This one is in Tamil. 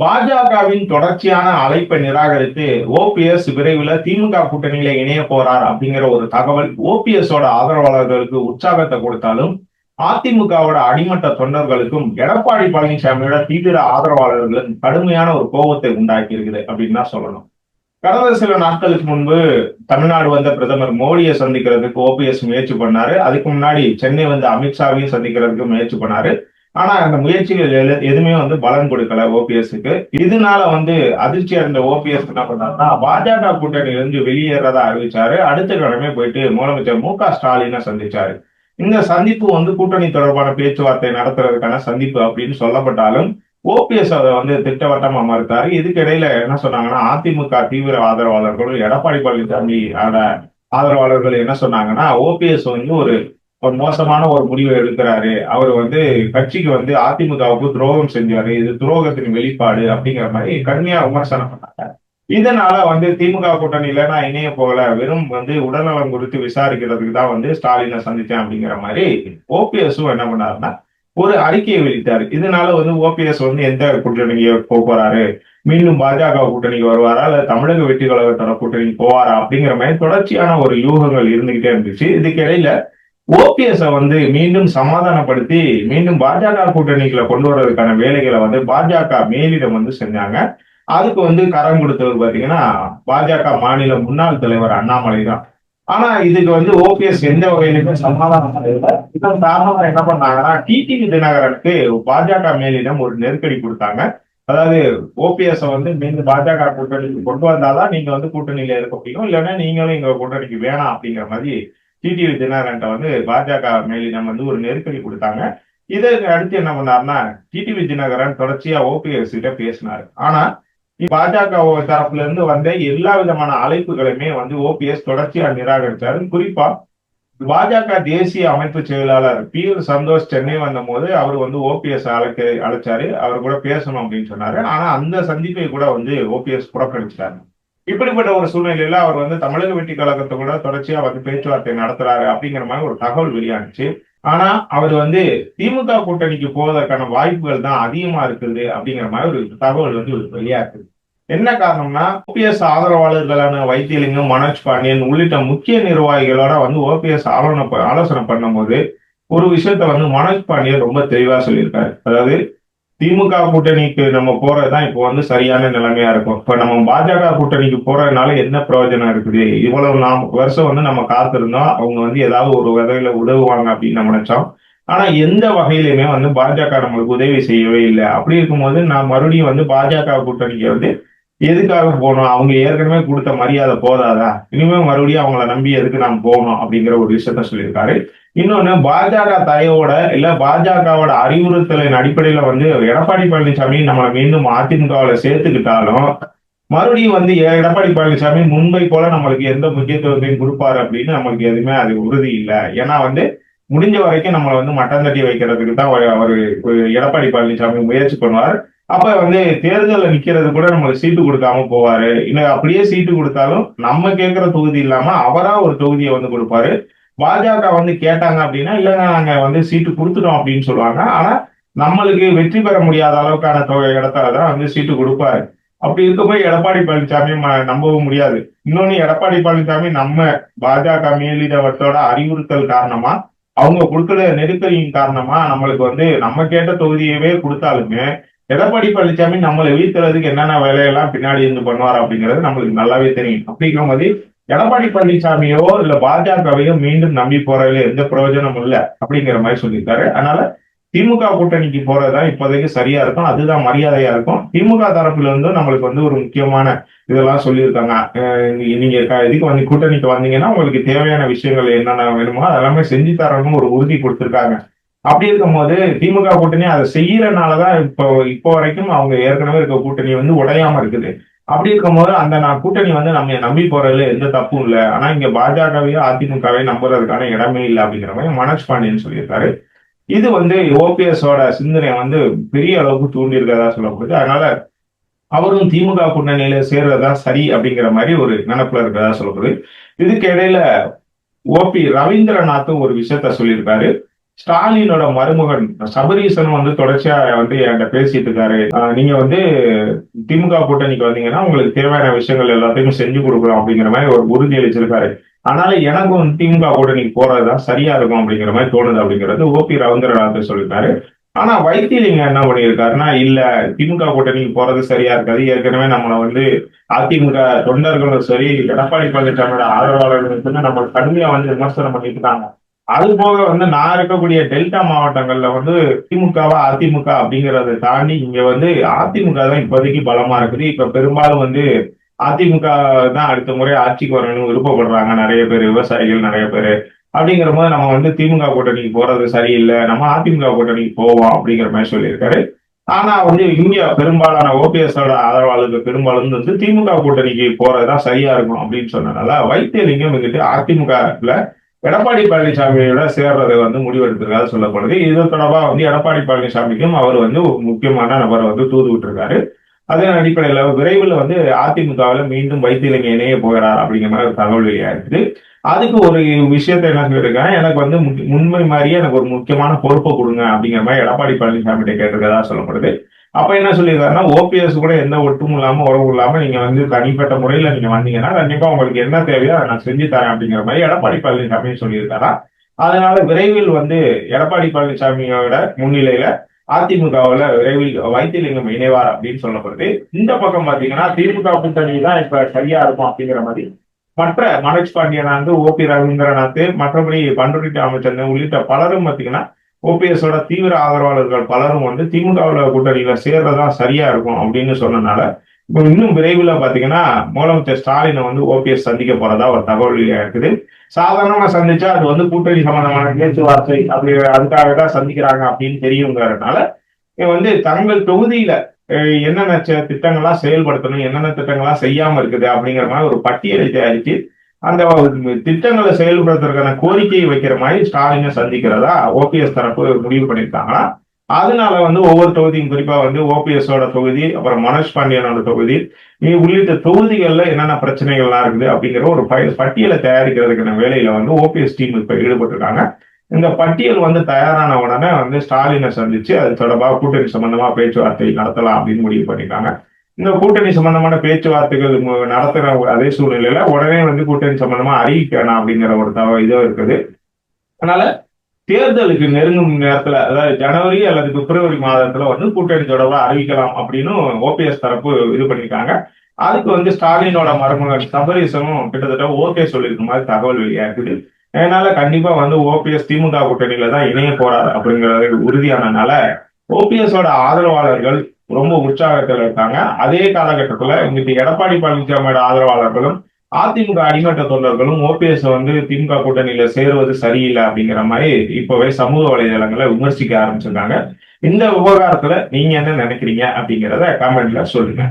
பாஜகவின் தொடர்ச்சியான அழைப்பை நிராகரித்து ஓபிஎஸ் விரைவில் திமுக கூட்டணியில இணைய போறார் அப்படிங்கிற ஒரு தகவல் ஓபிஎஸோட ஆதரவாளர்களுக்கு உற்சாகத்தை கொடுத்தாலும் அதிமுகவோட அடிமட்ட தொண்டர்களுக்கும் எடப்பாடி பழனிசாமியோட தீவிர ஆதரவாளர்களும் கடுமையான ஒரு கோபத்தை உண்டாக்கி இருக்குது அப்படின்னு தான் சொல்லணும். கடந்த சில நாட்களுக்கு முன்பு தமிழ்நாடு வந்த பிரதமர் மோடியை சந்திக்கிறதுக்கு ஓபிஎஸ் முயற்சி பண்ணாரு. அதுக்கு முன்னாடி சென்னை வந்து அமித்ஷாவையும் சந்திக்கிறதுக்கு முயற்சி பண்ணாரு. ஆனா அந்த முயற்சிகள் எதுவுமே வந்து பலன் கொடுக்கல ஓபிஎஸ்க்கு. இதனால வந்து அதிர்ச்சி அடைந்த ஓபிஎஸ் என்ன பண்ணாருன்னா பாஜக கூட்டணியிலிருந்து வெளியேறதா அறிவிச்சாரு. அடுத்த கிழமை போயிட்டு முதலமைச்சர் மு க ஸ்டாலினை சந்திச்சாரு. இந்த சந்திப்பு வந்து கூட்டணி தொடர்பான பேச்சுவார்த்தை நடத்துறதுக்கான சந்திப்பு அப்படின்னு சொல்லப்பட்டாலும் ஓபிஎஸ் அதை வந்து திட்டவட்டமா மறுத்தாரு. இதுக்கிடையில என்ன சொன்னாங்கன்னா அதிமுக தீவிர ஆதரவாளர்களும் எடப்பாடி பழனிசாமி ஆட ஆதரவாளர்கள் என்ன சொன்னாங்கன்னா ஓபிஎஸ் வந்து ஒரு ஒரு மோசமான ஒரு முடிவை எடுக்கிறாரு. அவர் வந்து கட்சிக்கு வந்து அதிமுகவுக்கு துரோகம் செஞ்சாரு. இது துரோகத்தின் வெளிப்பாடு அப்படிங்கிற மாதிரி கடுமையா விமர்சனம் பண்ணாங்க. இதனால வந்து திமுக கூட்டணியில நான் இணைய போகல. வெறும் வந்து உடல்நலம் குறித்து விசாரிக்கிறதுக்கு தான் வந்து ஸ்டாலினை சந்தித்தேன் அப்படிங்கிற மாதிரி ஓபிஎஸும் என்ன பண்ணாருன்னா ஒரு அறிக்கையை வெளியிட்டாரு. இதனால வந்து ஓபிஎஸ் வந்து எந்த கூட்டணிக்கு போக போறாரு? மீண்டும் பாஜக கூட்டணிக்கு வருவாரா? இல்ல தமிழக வெற்றி கழகத்தோட கூட்டணிக்கு போவாரா? அப்படிங்கிற மாதிரி தொடர்ச்சியான ஒரு யூகங்கள் இருந்துகிட்டே இருந்துச்சு. இதுக்கு இடையில ஓபிஎஸ் வந்து மீண்டும் சமாதானப்படுத்தி மீண்டும் பாஜக கூட்டணிகளை கொண்டு வர்றதுக்கான வேலைகளை வந்து பாஜக மேலிடம் வந்து செஞ்சாங்க. அதுக்கு வந்து கரம் கொடுத்தவர் பாத்தீங்கன்னா பாஜக மாநில முன்னாள் தலைவர் அண்ணாமலை தான். ஆனா இதுக்கு வந்து ஓபிஎஸ் எந்த வகையிலுமே சமாதானம் இல்லை இதன் காரணமா என்ன பண்ணாங்கன்னா டிடிவி தினகரனுக்கு பாஜக மேலிடம் ஒரு நெருக்கடி கொடுத்தாங்க. அதாவது ஓபிஎஸ் வந்து மீண்டும் பாஜக கூட்டணிக்கு கொண்டு வந்தாதான் நீங்க வந்து கூட்டணியில இருக்க முடியும். இல்லைன்னா நீங்களும் எங்க கூட்டணிக்கு வேணாம் அப்படிங்கிற மாதிரி டிடிவி தினகரன்ட்ட வந்து பாஜக மேலிடம் வந்து ஒரு நெருக்கடி கொடுத்தாங்க. இதற்கு அடுத்து என்ன பண்ணாருன்னா டிடிவி தினகரன் தொடர்ச்சியா ஓபிஎஸ் கிட்ட பேசினாரு. ஆனா பாஜக தரப்புல இருந்து வந்த எல்லா விதமான அழைப்புகளுமே வந்து ஓபிஎஸ் தொடர்ச்சியா நிராகரித்தாரு குறிப்பா பாஜக தேசிய அமைப்பு செயலாளர் பி எல் சந்தோஷ் சென்னை வந்த போது அவர் வந்து ஓபிஎஸ் அழைக்க அழைச்சாரு. அவர் கூட பேசணும் அப்படின்னு சொன்னாரு. ஆனா அந்த சந்திப்பை கூட வந்து ஓபிஎஸ் புறக்கணிச்சிட்டாரு இப்படிப்பட்ட ஒரு சூழ்நிலையில அவர் வந்து தமிழக வெற்றி கழகத்தை கூட தொடர்ச்சியா வந்து பேச்சுவார்த்தை நடத்துறாரு அப்படிங்கிற மாதிரி ஒரு தகவல் வெளியானுச்சு. ஆனா அவர் வந்து திமுக கூட்டணிக்கு போவதற்கான வாய்ப்புகள் தான் அதிகமா இருக்குது அப்படிங்கிற மாதிரி ஒரு தகவல் வந்து வெளியா இருக்குது. என்ன காரணம்னா ஓபிஎஸ் ஆதரவாளர்களான வைத்தியலிங்கம் மனோஜ் பாண்டியன் உள்ளிட்ட முக்கிய நிர்வாகிகளோட வந்து ஓபிஎஸ் ஆலோசனை ஆலோசனை பண்ணும்போது ஒரு விஷயத்த வந்து மனோஜ் பாண்டியன் ரொம்ப தெளிவா சொல்லியிருக்காரு. அதாவது திமுக கூட்டணிக்கு நம்ம போறதுதான் இப்போ வந்து சரியான நிலைமையா இருக்கும். இப்ப நம்ம பாஜக கூட்டணிக்கு போறதுனால என்ன பிரயோஜனம் இருக்குது? இவ்வளவு நாம் வருஷம் வந்து நம்ம காத்திருந்தோம். அவங்க வந்து ஏதாவது ஒரு வகையில உதவுவாங்க அப்படின்னு நம்ம நினைச்சோம். ஆனா எந்த வகையிலுமே வந்து பாஜக நம்மளுக்கு உதவி செய்யவே இல்லை. அப்படி இருக்கும்போது நான் மறுபடியும் வந்து பாஜக கூட்டணிக்கு வந்து எதுக்காக போகணும்? அவங்க ஏற்கனவே கொடுத்த மரியாதை போதாதா? இனிமே மறுபடியும் அவங்கள நம்பி எதுக்கு நாம் போகணும் அப்படிங்கிற ஒரு விஷயத்த சொல்லியிருக்காரு. இன்னொன்னு பாஜக தயவோட இல்ல பாஜகவோட அறிவுறுத்தலின் அடிப்படையில வந்து எடப்பாடி பழனிசாமி நம்மளை மீண்டும் அதிமுகவுல சேர்த்துக்கிட்டாலும் மறுபடியும் வந்து எ- எடப்பாடி பழனிசாமி முன்பை போல நம்மளுக்கு எந்த முக்கியத்துவத்தையும் கொடுப்பாரு அப்படின்னு நம்மளுக்கு எதுவுமே அது உறுதி இல்லை. ஏன்னா வந்து முடிஞ்ச வரைக்கும் நம்மளை வந்து மட்டம் தட்டி வைக்கிறதுக்கு தான் அவர் எடப்பாடி பழனிசாமி முயற்சி பண்ணுவார். அப்ப வந்து தேர்தலில் நிக்கிறது கூட நம்மளுக்கு சீட்டு கொடுக்காம போவாரு. இல்ல அப்படியே சீட்டு கொடுத்தாலும் நம்ம கேட்கிற தொகுதி இல்லாம அவரா ஒரு தொகுதியை வந்து கொடுப்பாரு. பாஜக வந்து கேட்டாங்க அப்படின்னா இல்லைங்க நாங்க வந்து சீட்டு கொடுத்துட்டோம் அப்படின்னு சொல்லுவாங்க. ஆனா நம்மளுக்கு வெற்றி பெற முடியாத அளவுக்கான தொகை இடத்துல தான் வந்து சீட்டு கொடுப்பாரு. அப்படி இருக்கும்போது எடப்பாடி பழனிசாமி நம்பவும் முடியாது. இன்னொன்னு எடப்பாடி பழனிசாமி நம்ம பாஜக மேலிடவத்தோட அறிவுறுத்தல் காரணமா அவங்க கொடுக்குற நெருக்கடியின் காரணமா நம்மளுக்கு வந்து நம்ம கேட்ட தொகுதியவே கொடுத்தாலுமே எடப்பாடி பழனிசாமி நம்மளை வீழ்த்துறதுக்கு என்னென்ன வேலையெல்லாம் பின்னாடி இருந்து பண்ணுவார் அப்படிங்கிறது நம்மளுக்கு நல்லாவே தெரியும். அப்படிங்கிற மாதிரி எடப்பாடி பழனிசாமியோ இல்ல பாஜகவையோ மீண்டும் நம்பி போறதுல எந்த பிரயோஜனமும் இல்லை அப்படிங்கிற மாதிரி சொல்லியிருக்காரு. அதனால திமுக கூட்டணிக்கு போறதுதான் இப்போதைக்கு சரியா இருக்கும். அதுதான் மரியாதையா இருக்கும். திமுக தரப்புல இருந்தும் நம்மளுக்கு வந்து ஒரு முக்கியமான இதெல்லாம் சொல்லியிருக்காங்க. அஹ் நீங்க க- இதுக்கு வந்து கூட்டணிக்கு வந்தீங்கன்னா உங்களுக்கு தேவையான விஷயங்கள் என்னென்ன வேணுமோ அதெல்லாமே செஞ்சு தரணும்னு ஒரு உறுதி கொடுத்திருக்காங்க. அப்படி இருக்கும்போது திமுக கூட்டணி அதை செய்யறதுனாலதான் இப்போ இப்போ வரைக்கும் அவங்க ஏற்கனவே இருக்க கூட்டணி வந்து உடையாம இருக்குது. அப்படி இருக்கும்போது அந்த நான் கூட்டணி வந்து நம்ம நம்பி போறதுல எந்த தப்பும் இல்லை. ஆனா இங்க பாஜகவையோ அதிமுகவையோ நம்புறதுக்கான இடமே இல்லை அப்படிங்கிற மாதிரி மனோஜ் பாண்டியன் சொல்லியிருக்காரு. இது வந்து ஓபிஎஸோட சிந்தனை வந்து பெரிய அளவுக்கு தூண்டி இருக்கிறதா சொல்லப்படுது. அதனால அவரும் திமுக கூட்டணியில சேர்றதா சரி அப்படிங்கிற மாதிரி ஒரு நினப்புல இருக்கிறதா சொல்லப்படுது. இதுக்கு இடையில ஓபி ரவீந்திரநாத்தும் ஒரு விஷயத்த சொல்லியிருக்காரு. ஸ்டாலினோட மருமகன் சபரீசன் வந்து தொடர்ச்சியா வந்து என்கிட்ட பேசிட்டு இருக்காரு. ஆஹ் நீங்க வந்து திமுக கூட்டணிக்கு வந்தீங்கன்னா உங்களுக்கு தேவையான விஷயங்கள் எல்லாத்தையும் செஞ்சு கொடுக்கலாம் அப்படிங்கிற மாதிரி ஒரு உறுதி அளிச்சிருக்காரு. அதனால எனக்கும் திமுக கூட்டணிக்கு போறதுதான் சரியா இருக்கும் அப்படிங்கிற மாதிரி தோணுது அப்படிங்கிறது ஓபி ரவீந்திரநாத் சொல்லியிருக்காரு. ஆனா வைத்தியலிங்க என்ன பண்ணியிருக்காருன்னா இல்ல திமுக கூட்டணிக்கு போறது சரியா இருக்காது. ஏற்கனவே நம்மளை வந்து அதிமுக தொண்டர்களும் சரி எடப்பாடி பழனிசாமியோட ஆதரவாளர்களும் நம்ம கடுமையா வந்து விமர்சனம் பண்ணிட்டு இருக்காங்க. அது போக வந்து நான் இருக்கக்கூடிய டெல்டா மாவட்டங்கள்ல வந்து திமுகவா அதிமுக அப்படிங்கறத தாண்டி இங்க வந்து அதிமுக தான் இப்போதைக்கு பலமா இருக்குது. இப்ப பெரும்பாலும் வந்து அதிமுக தான் அடுத்த முறை ஆட்சிக்கு வரணும்னு விருப்பப்படுறாங்க. நிறைய பேர் விவசாயிகள் நிறைய பேர். அப்படிங்கிற போது நம்ம வந்து திமுக கூட்டணிக்கு போறது சரியில்லை. நம்ம அதிமுக கூட்டணிக்கு போவோம் அப்படிங்கிற மாதிரி சொல்லியிருக்காரு. ஆனா வந்து இங்க பெரும்பாலான ஓபிஎஸோட ஆதரவாளர்கள் பெரும்பாலும் வந்து திமுக கூட்டணிக்கு போறதுதான் சரியா இருக்கும் அப்படின்னு சொன்னதுனால வைத்தியலிங்கம் வந்துட்டு அதிமுகல எடப்பாடி பழனிசாமியோட சேர்றதை வந்து முடிவெடுத்திருக்காரு சொல்லப்படுது. இது தொடர்பாக வந்து எடப்பாடி பழனிசாமிக்கும் அவர் வந்து ஒரு முக்கியமான நபரை வந்து தூது விட்டுருக்காரு அதன் அடிப்படையில விரைவில் வந்து அதிமுகவில் மீண்டும் வைத்தியலிங்க இணைய போகிறார் அப்படிங்கிற மாதிரி ஒரு தகவல் வெளியா இருக்குது அதுக்கு ஒரு விஷயத்த என்ன சொல்லியிருக்காங்க எனக்கு வந்து முன்- முன்மை மாதிரியே எனக்கு ஒரு முக்கியமான பொறுப்பை கொடுங்க அப்படிங்கிற மாதிரி எடப்பாடி பழனிசாமி கேட்டிருக்கதா சொல்லப்படுது. அப்ப என்ன சொல்லியிருக்காருன்னா ஓபிஎஸ் கூட எந்த ஒட்டும் இல்லாம உறவு இல்லாம நீங்க வந்து தனிப்பட்ட முறையில நீங்க வந்தீங்கன்னா கண்டிப்பா உங்களுக்கு என்ன தேவையோ அதை நான் செஞ்சு தரேன் அப்படிங்கிற மாதிரி எடப்பாடி பழனிசாமி சொல்லியிருக்காரா? அதனால விரைவில் வந்து எடப்பாடி பழனிசாமியோட முன்னிலையில அதிமுகவுல விரைவில் வைத்தியலிங்கம் இணைவார் அப்படின்னு சொல்லப்படுது. இந்த பக்கம் பாத்தீங்கன்னா திமுக கூட்டணி தான் இப்ப சரியா இருக்கும் அப்படிங்கிற மாதிரி மற்ற மனோஜ் பாண்டியனாந்து ஓபி ரவீந்திரநாத் மற்றபடி பண்டுரி அமைச்சர் உள்ளிட்ட பலரும் பாத்தீங்கன்னா ஓபிஎஸோட தீவிர ஆதரவாளர்கள் பலரும் வந்து திமுகவுல கூட்டணியில சேர்றதா சரியா இருக்கும் அப்படின்னு சொன்னனால இப்போ இன்னும் விரைவில் பாத்தீங்கன்னா முதலமைச்சர் ஸ்டாலினை வந்து ஓபிஎஸ் சந்திக்க போறதா ஒரு தகவல் இருக்குது. சாதாரணமா சந்திச்சா அது வந்து கூட்டணி சம்பந்தமான பேச்சுவார்த்தை அப்படி அதுக்காக தான் சந்திக்கிறாங்க அப்படின்னு தெரியுங்கிறதுனால வந்து தங்கள் தொகுதியில என்னென்ன திட்டங்களா செயல்படுத்தணும் என்னென்ன திட்டங்களா செய்யாம இருக்குது அப்படிங்கிற மாதிரி ஒரு பட்டியலை தயாரித்து அந்த திட்டங்களை செயல்படுத்துறதுக்கான கோரிக்கையை வைக்கிற மாதிரி ஸ்டாலினை சந்திக்கிறதா ஓபிஎஸ் தரப்பு முடிவு பண்ணியிருக்காங்கன்னா அதனால வந்து ஒவ்வொரு தொகுதியும் குறிப்பா வந்து ஓபிஎஸோட தொகுதி அப்புறம் மனோஜ் பாண்டியனோட தொகுதி நீ உள்ளிட்ட தொகுதிகளில் என்னென்ன பிரச்சனைகள்லாம் இருக்குது அப்படிங்கிற ஒரு பட்டியலை தயாரிக்கிறதுக்கான வேலையில வந்து ஓபிஎஸ் டீம் இப்ப ஈடுபட்டிருக்காங்க. இந்த பட்டியல் வந்து தயாரான உடனே வந்து ஸ்டாலினை சந்திச்சு அது தொடர்பாக கூட்டணி சம்பந்தமா பேச்சுவார்த்தை நடத்தலாம் அப்படின்னு முடிவு பண்ணிருக்காங்க இந்த கூட்டணி சம்பந்தமான பேச்சுவார்த்தைகள் நடத்துகிற நடத்துற ஒரு அதே சூழ்நிலையில உடனே வந்து கூட்டணி சம்பந்தமா அறிவிக்கணும் அப்படிங்கிற ஒரு தவ இதுவும் இருக்குது. அதனால தேர்தலுக்கு நெருங்கும் நேரத்துல அதாவது ஜனவரி அல்லது பிப்ரவரி மாதத்துல வந்து கூட்டணி தொடர்பா அறிவிக்கலாம் அப்படின்னு ஓபிஎஸ் தரப்பு இது பண்ணிருக்காங்க அதுக்கு வந்து ஸ்டாலினோட மருமகன் சபரீசனும் கிட்டத்தட்ட ஓகே சொல்லியிருக்க மாதிரி தகவல் வெளியாகுது. அதனால கண்டிப்பா வந்து ஓபிஎஸ் திமுக கூட்டணியில தான் இணைய போறாரு அப்படிங்கிறது உறுதியானனால ஓபிஎஸோட ஆதரவாளர்கள் ரொம்ப உற்சாகத்தில் இருக்காங்க. அதே காலகட்டத்துல இன்னைக்கு எடப்பாடி பழனிசாமியோட ஆதரவாளர்களும் அதிமுக அடிமட்ட தொண்டர்களும் ஓபிஎஸ் வந்து திமுக கூட்டணியில சேருவது சரியில்லை அப்படிங்கிற மாதிரி இப்பவே சமூக வலைதளங்களை விமர்சிக்க ஆரம்பிச்சிருக்காங்க. இந்த விவகாரத்துல நீங்க என்ன நினைக்கிறீங்க அப்படிங்கிறத கமெண்ட்ல சொல்லுங்க.